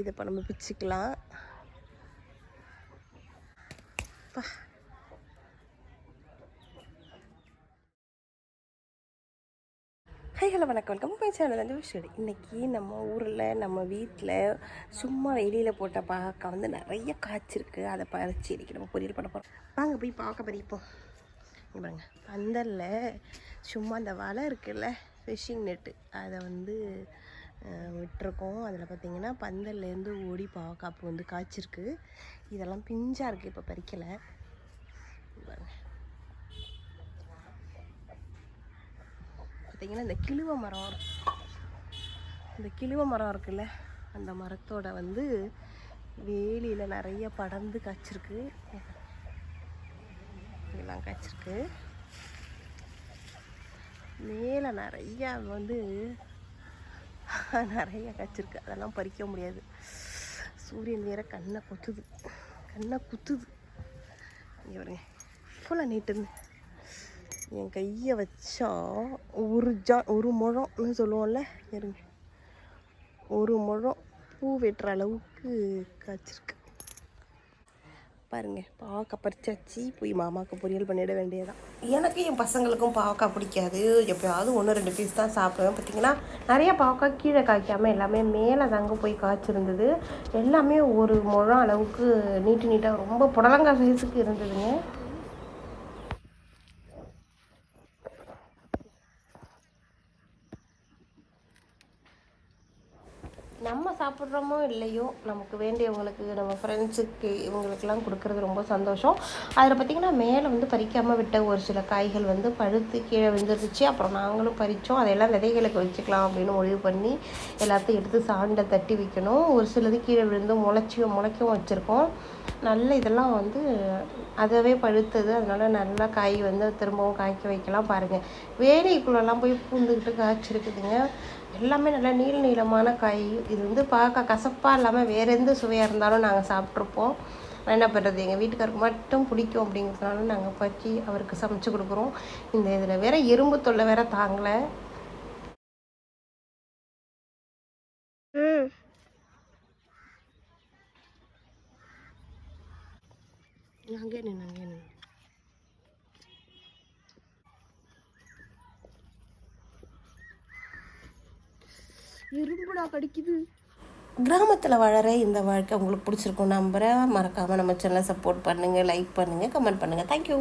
இதை இப்போ நம்ம பிச்சுக்கலாம். ஹை ஹலோ வணக்கம். வெல்கம் போய் சேனல் வந்து விஷயம் இன்றைக்கி நம்ம ஊரில் நம்ம வீட்டில் சும்மா வெளியில் போட்ட பாக்க வந்து நிறைய காய்ச்சிருக்கு. அதை பறிச்சு இன்றைக்கி நம்ம பொரியல் பண்ண போகிறோம் வாங்க போய் பார்க்க பறிப்போம். பாருங்க. பந்தலில் சும்மா அந்த வலை இருக்குல்ல ஃபிஷ்ஷிங் நெட்டு அதை வந்து விட்டுருக்கோம். அதில் பார்த்திங்கன்னா பந்தல்லேருந்து ஓடி பாவக்காப்பு வந்து காய்ச்சிருக்கு. இதெல்லாம் பிஞ்சாக இருக்குது இப்போ பறிக்கலை. பார்த்திங்கன்னா இந்த கிழுவ மரம். இந்த கிழுவ மரம் இருக்குல்ல அந்த மரத்தோட வந்து வேலியில் நிறைய படர்ந்து காய்ச்சிருக்கு. இதெல்லாம் காய்ச்சிருக்கு. மேலே நிறையா வந்து நிறைய கச்சிருக்கு அதெல்லாம் பறிக்க முடியாது. சூரியன் வேற கண்ணை கொத்துது. கண்ணை குத்துது. இங்கே பாருங்க. ஃபுல்லாக நீட்டுன்னு என் கையை வச்சா ஒரு ஜா ஒரு முழம்னு சொல்லுவோம்ல இருங்க ஒரு முழம் பூ வெட்டுற அளவுக்கு காய்ச்சிருக்கு பாருங்க பாவக்காய் பறிச்சாச்சு. போய் மாமாவுக்கு பொரியல் பண்ணிட வேண்டியதான் எனக்கு என் பசங்களுக்கும் பாவக்காய் பிடிக்காது. எப்பயாவது ஒன்று ரெண்டு பீஸ் தான் சாப்பிடுவேன். பார்த்தீங்கன்னா நிறைய பாவக்காய் கீழே காய்க்காமல் எல்லாமே மேலே தாங்க போய் காய்ச்சிருந்தது. எல்லாமே ஒரு முழம் அளவுக்கு நீட்டு நீட்டாக ரொம்ப புடலங்காய் சைஸுக்கு இருந்ததுங்க. நம்ம சாப்பிட்றோமோ இல்லையோ நமக்கு வேண்டியவங்களுக்கு நம்ம ஃப்ரெண்ட்ஸுக்கு இவங்களுக்கெல்லாம் கொடுக்கறது ரொம்ப சந்தோஷம். அதில் பார்த்திங்கன்னா மேலே வந்து பறிக்காமல் விட்ட ஒரு சில காய்கள் வந்து பழுத்து கீழே விழுந்துருச்சு. அப்புறம் நாங்களும் பறித்தோம் அதையெல்லாம் விதைகளுக்கு வச்சுக்கலாம் அப்படின்னு முடிவு பண்ணி எல்லாத்தையும் எடுத்து சாண்டை தட்டி வைக்கணும். ஒரு சிலது கீழே விழுந்து முளைச்சி முளைக்கவும் வச்சுருக்கோம். நல்ல இதெல்லாம் வந்து அதுவே பழுத்தது. அதனால நல்லா காய் வந்து திரும்பவும் காய்க்க வைக்கலாம் பாருங்கள் வேலைக்குள்ளெல்லாம் போய் பூந்துக்கிட்டு காய்ச்சிருக்குதுங்க. எல்லாமே நல்லா நீள நீளமான காய். இது வந்து பார்க்க கசப்பாக இல்லாமல் வேறு எந்த சுவையாக இருந்தாலும் நாங்கள் சாப்பிட்ருப்போம் என்ன பண்ணுறது எங்கள் வீட்டுக்காருக்கு மட்டும் பிடிக்கும் அப்படிங்கிறதுனால நாங்கள் பறிச்சு அவருக்கு சமைச்சு கொடுக்குறோம். இந்த இதில் வேற எறும்பு தொல்லை வேற தாங்கலை. அங்கே நின்று அங்கே கடிக்குது. கிராமத்தில் வாழற இந்த வாழ்க்கை உங்களுக்கு பிடிச்சிருக்கும் நம்புகிறேன் மறக்காமல் நம்ம சேனலை சப்போர்ட் பண்ணுங்கள் லைக் பண்ணுங்கள் கமெண்ட் பண்ணுங்கள் தேங்க்யூ